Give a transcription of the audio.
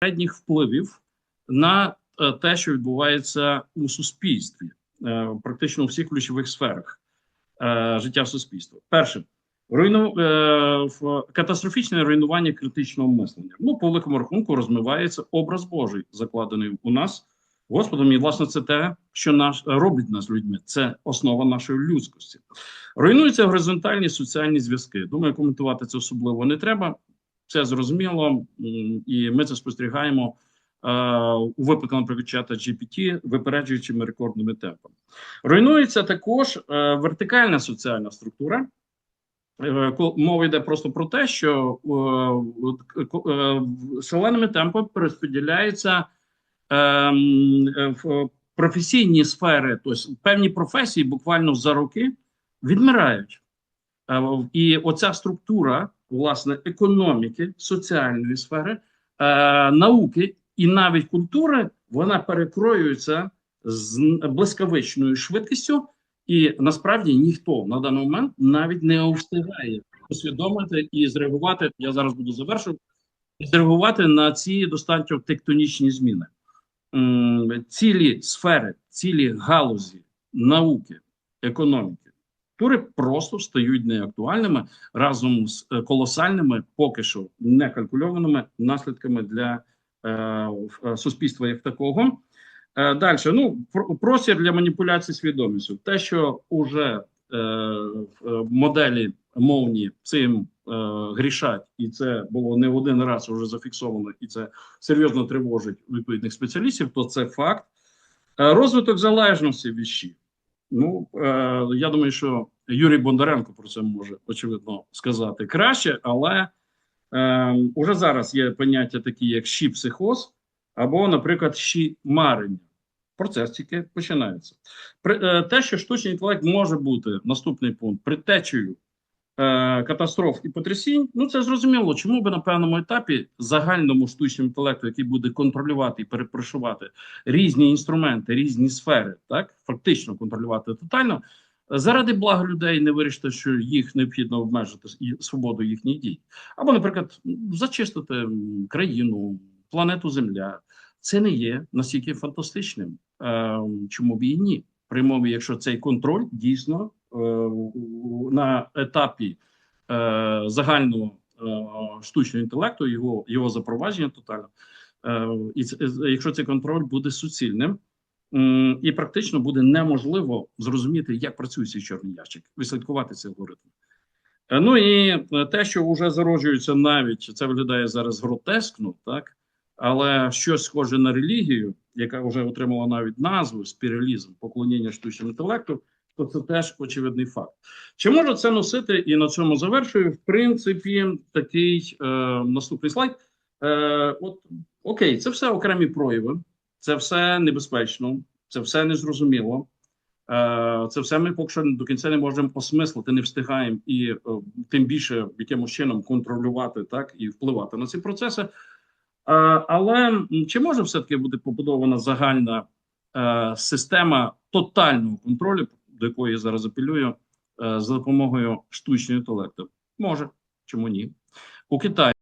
безпосередніх впливів на е, те, що відбувається у суспільстві, е, практично у всіх ключових сферах е, життя суспільства. Перше, руйну, катастрофічне руйнування критичного мислення. Ну, по великому рахунку, розмивається образ Божий, закладений у нас Господом. І власне це те, що нас робить нас людьми. Це основа нашої людськості. Руйнуються горизонтальні соціальні зв'язки. Думаю, коментувати це особливо не треба. Це зрозуміло, і ми це спостерігаємо е, у випадку, наприклад, чата GPT, випереджуючими рекордними темпами. Руйнується також е, вертикальна соціальна структура. Е, Мова йде просто про те, що шаленими темпами перерозподіляється ем, в професійні сфери, тобто певні професії буквально за роки відмирають. І оця структура власне економіки, соціальної сфери, е, науки і навіть культури, вона перекроюється з блискавичною швидкістю, і насправді ніхто на даний момент навіть не встигає усвідомити і зреагувати. Я зараз буду завершувати, зреагувати на ці достатньо тектонічні зміни. Цілі сфери, цілі галузі науки, економіки, культури просто стають неактуальними разом з е, колосальними, поки що некалькульованими наслідками для е, е, суспільства як такого. Е, Далі, ну про- простір для маніпуляції свідомістю. Те, що уже е, е, моделі мовні цим е, грішать, і це було не один раз вже зафіксовано, і це серйозно тривожить відповідних спеціалістів, то це факт. Розвиток залежності віщі. Ну е, я думаю, що Юрій Бондаренко про це може очевидно сказати краще, але е, уже зараз є поняття такі, як щі-психоз, або, наприклад, щі-марення. Процес тільки починається. При, е, те, що штучний інтелект може бути наступний пункт притечею катастроф і потрясінь, ну це зрозуміло. Чому би на певному етапі загальному штучному інтелекту, який буде контролювати і перепрошувати різні інструменти, різні сфери, так фактично контролювати тотально, заради блага людей не вирішити, що їх необхідно обмежити і свободу їхніх дій, або, наприклад, зачистити країну, планету Земля. Це не є настільки фантастичним. Е, чому б і ні? При мові, якщо цей контроль дійсно е, на етапі е, загального е, штучного інтелекту, його, його запровадження тотально, е, і е, якщо цей контроль буде суцільним, і практично буде неможливо зрозуміти, як працює цей чорний ящик, відслідкувати цей алгоритм. Е, Ну і е, те, що вже зароджується навіть це виглядає зараз гротескно, так але щось схоже на релігію, яка вже отримала навіть назву спіралізм, поклоніння штучному інтелекту, то це теж очевидний факт. Чи може це носити і на цьому завершую? В принципі, такий е, наступний слайд. Е, от окей, це все окремі прояви, це все небезпечно, це все незрозуміло. Е, Це все ми поки що до кінця не можемо осмислити, не встигаємо і е, тим більше якимось чином контролювати так і впливати на ці процеси. Е, Але чи може все-таки бути побудована загальна е, система тотального контролю, до якої я зараз апелюю, е, за допомогою штучного інтелекту? Може, чому ні? У Китаї.